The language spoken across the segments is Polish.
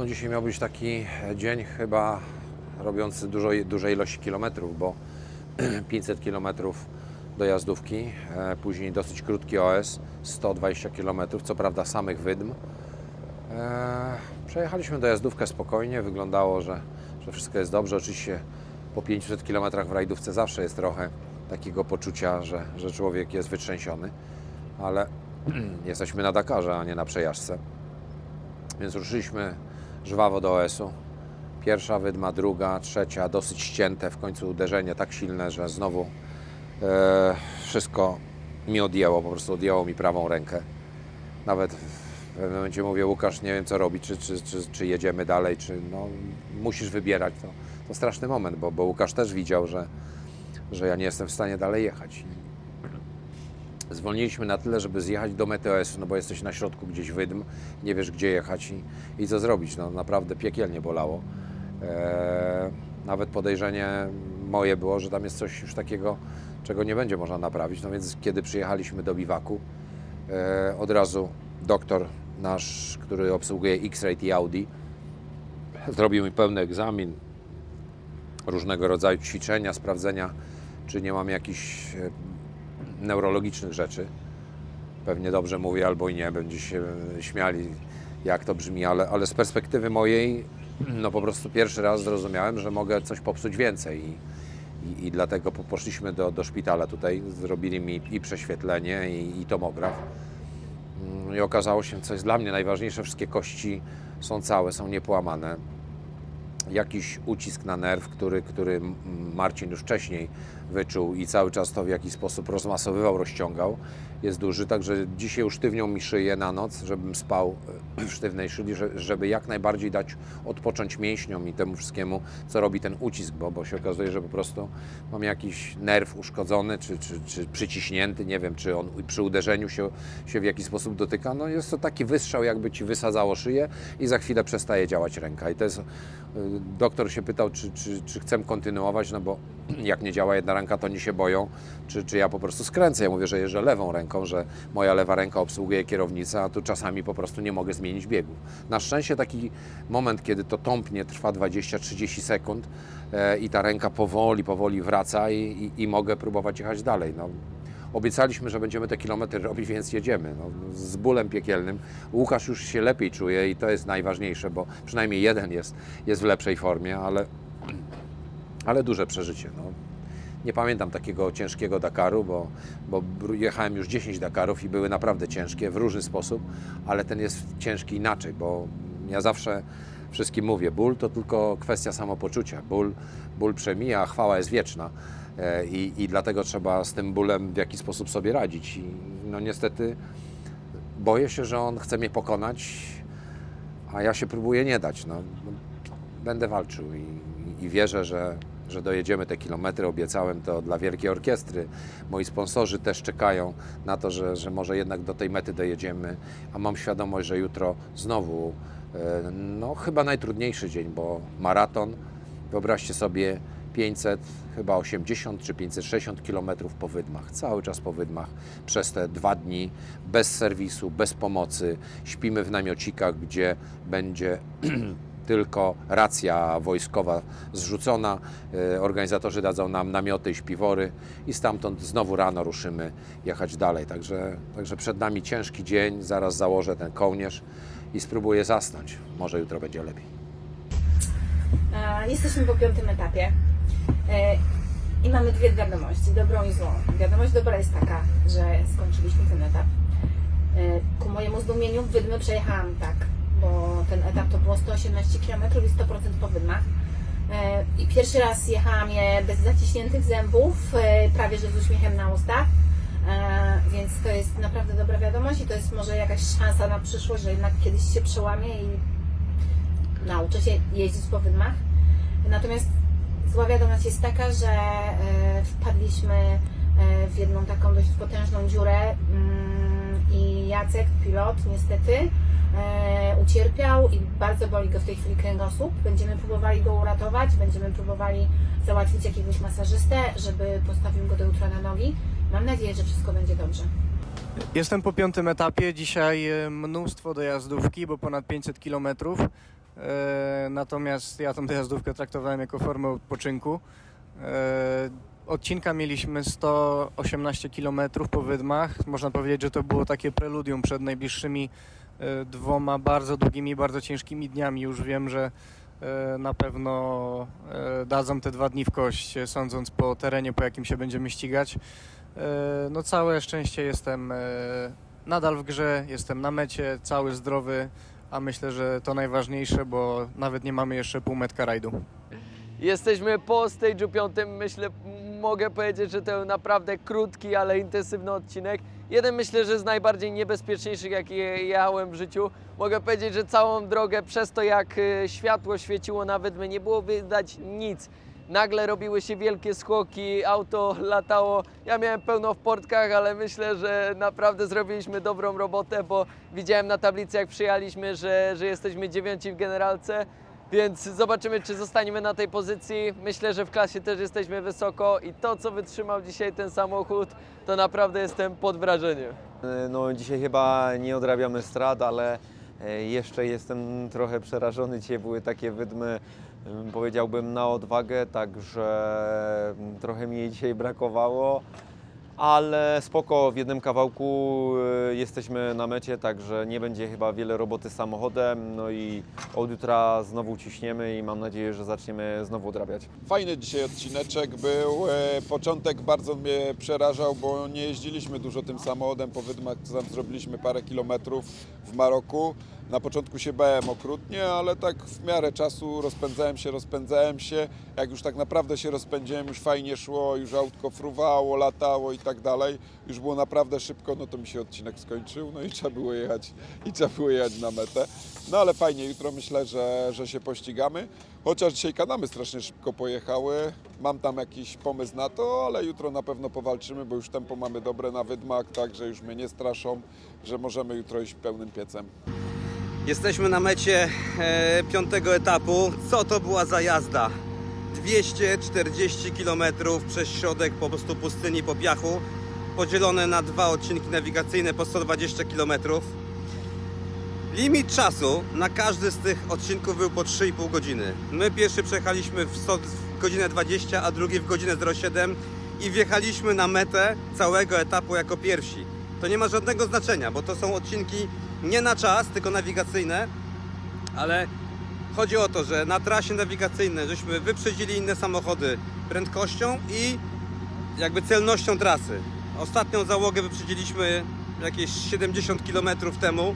No dzisiaj miał być taki dzień chyba robiący dużo, duże ilości kilometrów, bo 500 kilometrów dojazdówki, e, później dosyć krótki OS, 120 kilometrów, co prawda samych wydm. E, Przejechaliśmy dojazdówkę spokojnie, wyglądało, że, że wszystko jest dobrze. Oczywiście po 500 kilometrach w rajdówce zawsze jest trochę takiego poczucia, że, że człowiek jest wytrzęsiony, ale jesteśmy na Dakarze, a nie na przejażdżce. Więc ruszyliśmy żwawo do OS-u. Pierwsza wydma, druga, trzecia, dosyć ścięte, w końcu uderzenie tak silne, że znowu e, wszystko mi odjęło, po prostu odjęło mi prawą rękę. Nawet w pewnym momencie mówię, Łukasz, nie wiem co robić, czy, czy, czy, czy jedziemy dalej, czy no, musisz wybierać. To, to straszny moment, bo, bo Łukasz też widział, że, że ja nie jestem w stanie dalej jechać. Zwolniliśmy na tyle, żeby zjechać do MTS-u, no bo jesteś na środku gdzieś wydm, nie wiesz gdzie jechać i, i co zrobić. No naprawdę piekielnie bolało. Eee, nawet podejrzenie moje było, że tam jest coś już takiego, czego nie będzie można naprawić. No więc kiedy przyjechaliśmy do biwaku, e, od razu doktor nasz, który obsługuje X-Rate i Audi, zrobił mi pełny egzamin, różnego rodzaju ćwiczenia, sprawdzenia, czy nie mam jakichś e, neurologicznych rzeczy. Pewnie dobrze mówię albo i nie, będzie się śmiali, jak to brzmi, ale, ale z perspektywy mojej, no po prostu pierwszy raz zrozumiałem, że mogę coś popsuć więcej. I, i, i dlatego po- poszliśmy do, do szpitala tutaj, zrobili mi i prześwietlenie, i, i tomograf. Mm, I okazało się, co jest dla mnie najważniejsze, wszystkie kości są całe, są niepołamane. Jakiś ucisk na nerw, który, który Marcin już wcześniej wyczuł i cały czas to w jakiś sposób rozmasowywał, rozciągał, jest duży. Także dzisiaj usztywnią mi szyję na noc, żebym spał e, w sztywnej szyli, że- żeby jak najbardziej dać odpocząć mięśniom i temu wszystkiemu, co robi ten ucisk, bo, bo się okazuje, że po prostu mam jakiś nerw uszkodzony czy, czy, czy przyciśnięty, nie wiem, czy on przy uderzeniu się, się w jakiś sposób dotyka. No jest to taki wystrzał, jakby ci wysadzało szyję i za chwilę przestaje działać ręka. I to jest, y, doktor się pytał, czy, czy, czy chcę kontynuować, no bo jak nie działa jedna ręka, to oni się boją, czy, czy ja po prostu skręcę. Ja mówię, że jeżdżę lewą ręką, że moja lewa ręka obsługuje kierownicę, a tu czasami po prostu nie mogę zmienić biegu. Na szczęście taki moment, kiedy to tąpnie, trwa 20-30 sekund e, i ta ręka powoli, powoli wraca i, i, i mogę próbować jechać dalej. No, Obiecaliśmy, że będziemy te kilometry robić, więc jedziemy. No, z bólem piekielnym. Łukasz już się lepiej czuje i to jest najważniejsze, bo przynajmniej jeden jest, jest w lepszej formie, ale, ale duże przeżycie. No. Nie pamiętam takiego ciężkiego Dakaru, bo, bo jechałem już 10 Dakarów i były naprawdę ciężkie w różny sposób, ale ten jest ciężki inaczej, bo ja zawsze wszystkim mówię, ból to tylko kwestia samopoczucia. Ból, ból przemija, a chwała jest wieczna. E, I, I dlatego trzeba z tym bólem w jakiś sposób sobie radzić. I no niestety boję się, że on chce mnie pokonać, a ja się próbuję nie dać. No, będę walczył i, i wierzę, że, że dojedziemy te kilometry. Obiecałem to dla Wielkiej Orkiestry. Moi sponsorzy też czekają na to, że, że może jednak do tej mety dojedziemy, a mam świadomość, że jutro znowu e, no chyba najtrudniejszy dzień, bo maraton, wyobraźcie sobie 500, chyba 80 czy 560 kilometrów po wydmach, cały czas po wydmach, przez te dwa dni, bez serwisu, bez pomocy. Śpimy w namiocikach, gdzie będzie tylko racja wojskowa zrzucona. E, Organizatorzy dadzą nam namioty i śpiwory i stamtąd znowu rano ruszymy jechać dalej. Także, także przed nami ciężki dzień, zaraz założę ten kołnierz i spróbuję zasnąć. Może jutro będzie lepiej. E, Jesteśmy po piątym etapie E, i mamy dwie wiadomości, dobrą i złą. Wiadomość dobra jest taka, że skończyliśmy ten etap. Ku mojemu zdumieniu wydmy przejechałam tak, bo ten etap to było 118 km i 100% po wydmach. E, I pierwszy raz jechałam je bez zaciśniętych zębów, e, prawie że z uśmiechem na ustach. E, Więc to jest naprawdę dobra wiadomość i to jest może jakaś szansa na przyszłość, że jednak kiedyś się przełamie i nauczę się jeździć po wydmach. Natomiast zła wiadomość jest taka, że wpadliśmy w jedną taką dość potężną dziurę mm, Jacek, pilot, niestety e, ucierpiał i bardzo boli go w tej chwili kręgosłup. Będziemy próbowali go uratować, będziemy próbowali załatwić jakiegoś masażystę, żeby postawił go do jutra na nogi. Mam nadzieję, że wszystko będzie dobrze. Jestem po piątym etapie. Dzisiaj e, mnóstwo dojazdówki, bo ponad 500 km. E, Natomiast ja tą dojazdówkę traktowałem jako formę odpoczynku. Odcinka mieliśmy 118 km po wydmach. Można powiedzieć, że to było takie preludium przed najbliższymi e, dwoma bardzo długimi, bardzo ciężkimi dniami. Już wiem, że e, na pewno e, dadzą te dwa dni w kość, sądząc po terenie, po jakim się będziemy ścigać. No całe szczęście jestem nadal w grze, jestem na mecie, cały zdrowy, a myślę, że to najważniejsze, bo nawet nie mamy jeszcze półmetka rajdu. Jesteśmy po stage'u piątym. Myślę, mogę powiedzieć, że to naprawdę krótki, ale intensywny odcinek. Jeden myślę, że z najbardziej niebezpieczniejszych, jakie jechałem w życiu. Mogę powiedzieć, że całą drogę przez to, jak y, światło świeciło nawet my, nie było widać nic. Nagle robiły się wielkie skoki, auto latało. Ja miałem pełno w portkach, ale myślę, że naprawdę zrobiliśmy dobrą robotę, bo widziałem na tablicy, jak przyjechaliśmy, że, że jesteśmy dziewiąci w generalce. Więc zobaczymy, czy zostaniemy na tej pozycji. Myślę, że w klasie też jesteśmy wysoko i to, co wytrzymał dzisiaj ten samochód, to naprawdę jestem pod wrażeniem. No dzisiaj chyba nie odrabiamy strat, ale e, jeszcze jestem trochę przerażony. Dzisiaj były takie wydmy, ym, powiedziałbym, na odwagę, także trochę mi jej dzisiaj brakowało. Ale spoko, w jednym kawałku y, jesteśmy na mecie, także nie będzie chyba wiele roboty samochodem. No i od jutra znowu ciśniemy i mam nadzieję, że zaczniemy znowu odrabiać. Fajny dzisiaj odcineczek był. E, Początek bardzo mnie przerażał, bo nie jeździliśmy dużo tym samochodem po wydmach, zrobiliśmy parę kilometrów w Maroku. Na początku się bałem okrutnie, ale tak w miarę czasu rozpędzałem się, rozpędzałem się. Jak już tak naprawdę się rozpędziłem, już fajnie szło, już autko fruwało, latało i tak dalej. Już było naprawdę szybko, no to mi się odcinek skończył, no i trzeba było jechać, i trzeba było jechać na metę. No ale fajnie, jutro myślę, że, że się pościgamy. Chociaż dzisiaj kanamy strasznie szybko pojechały. Mam tam jakiś pomysł na to, ale jutro na pewno powalczymy, bo już tempo mamy dobre na wydmach, także już mnie nie straszą, że możemy jutro iść pełnym piecem. Jesteśmy na mecie e, piątego etapu. Co to była za jazda? 240 km przez środek po prostu pustyni po piachu, podzielone na dwa odcinki nawigacyjne po 120 km. Limit czasu na każdy z tych odcinków był po 3,5 godziny. My pierwszy przejechaliśmy w, 100, w godzinę 20, a drugi w godzinę 07 i wjechaliśmy na metę całego etapu jako pierwsi. To nie ma żadnego znaczenia, bo to są odcinki nie na czas, tylko nawigacyjne, ale chodzi o to, że na trasie nawigacyjnej żeśmy wyprzedzili inne samochody prędkością i jakby celnością trasy. Ostatnią załogę wyprzedziliśmy jakieś 70 km temu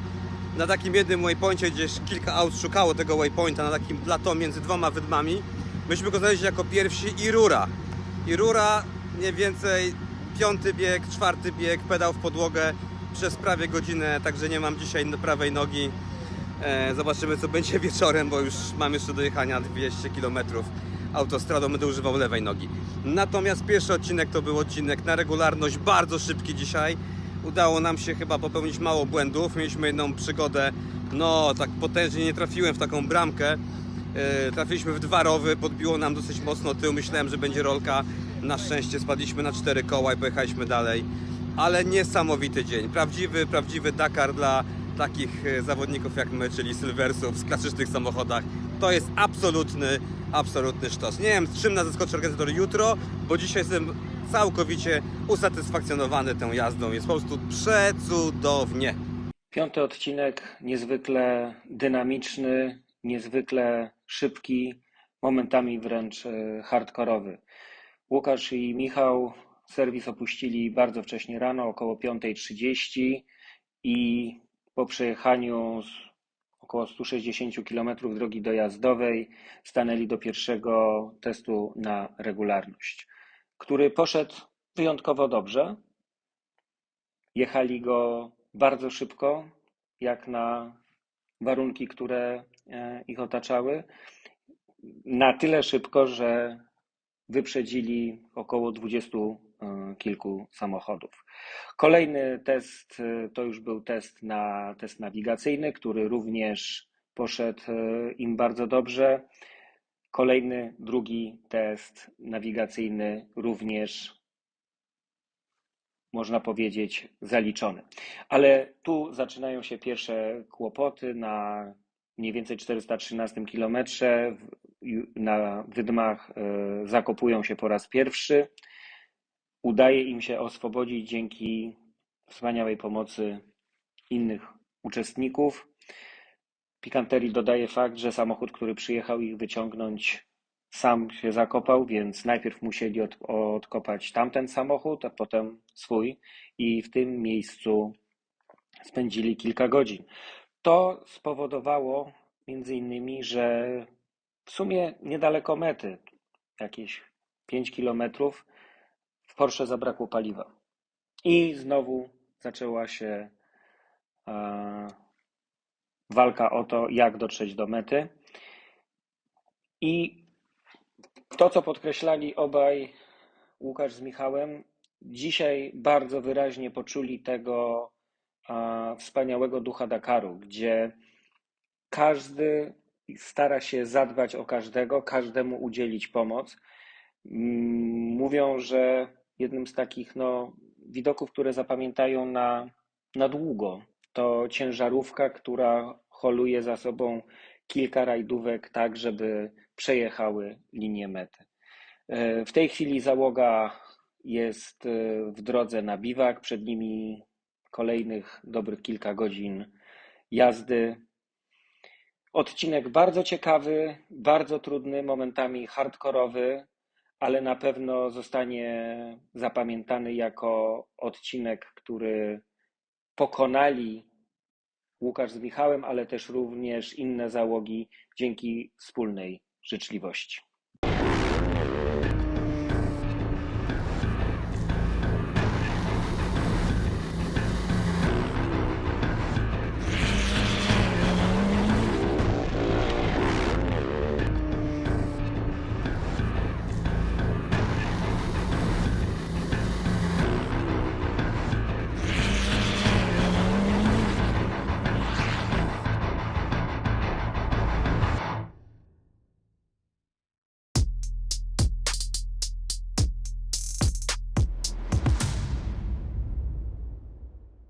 na takim jednym waypoincie, gdzieś kilka aut szukało tego waypointa na takim plateau między dwoma wydmami. Myśmy go znaleźli jako pierwsi i rura. I rura mniej więcej piąty bieg, czwarty bieg, pedał w podłogę przez prawie godzinę, także nie mam dzisiaj prawej nogi. E, zobaczymy co będzie wieczorem, bo już mam jeszcze do jechania 200 km autostradą, będę używał lewej nogi. Natomiast pierwszy odcinek to był odcinek na regularność, bardzo szybki dzisiaj. Udało nam się chyba popełnić mało błędów. Mieliśmy jedną przygodę, no tak potężnie nie trafiłem w taką bramkę. E, Trafiliśmy w dwa rowy, podbiło nam dosyć mocno tył. Myślałem, że będzie rolka. Na szczęście spadliśmy na cztery koła i pojechaliśmy dalej. Ale niesamowity dzień. Prawdziwy, prawdziwy Dakar dla takich e, zawodników jak my, czyli Silversów w klasycznych samochodach. To jest absolutny, absolutny sztos. Nie wiem, z czym nas zaskoczy organizator jutro, bo dzisiaj jestem całkowicie usatysfakcjonowany tą jazdą. Jest po prostu przecudownie. Piąty odcinek niezwykle dynamiczny, niezwykle szybki, momentami wręcz e, hardkorowy. Łukasz i Michał serwis opuścili bardzo wcześnie rano, około 5.30 i po przejechaniu około 160 km drogi dojazdowej stanęli do pierwszego testu na regularność, który poszedł wyjątkowo dobrze. Jechali go bardzo szybko, jak na warunki, które e, ich otaczały. Na tyle szybko, że wyprzedzili około dwudziestu e, kilku samochodów. Kolejny test e, to już był test na test nawigacyjny, który również poszedł e, im bardzo dobrze. Kolejny, drugi test nawigacyjny również można powiedzieć, zaliczony. Ale tu zaczynają się pierwsze kłopoty na mniej więcej 413 kilometrze na wydmach e, zakopują się po raz pierwszy. Udaje im się oswobodzić dzięki wspaniałej pomocy innych uczestników. Pikanterii dodaje fakt, że samochód, który przyjechał ich wyciągnąć, sam się zakopał, więc najpierw musieli od, odkopać tamten samochód, a potem swój i w tym miejscu spędzili kilka godzin. To spowodowało między innymi, że w sumie niedaleko mety, jakieś 5 kilometrów, w Porsche zabrakło paliwa. I znowu zaczęła się e, walka o to, jak dotrzeć do mety. I to, co podkreślali obaj Łukasz z Michałem, dzisiaj bardzo wyraźnie poczuli tego a, wspaniałego ducha Dakaru, gdzie każdy stara się zadbać o każdego, każdemu udzielić pomoc. Mm, Mówią, że jednym z takich no, widoków, które zapamiętają na, na długo, to ciężarówka, która holuje za sobą kilka rajdówek, tak żeby przejechały linię mety. E, W tej chwili załoga jest e, w drodze na biwak, przed nimi kolejnych dobrych kilka godzin jazdy. Odcinek bardzo ciekawy, bardzo trudny, momentami hardkorowy, ale na pewno zostanie zapamiętany jako odcinek, który pokonali Łukasz z Michałem, ale też również inne załogi dzięki wspólnej życzliwości.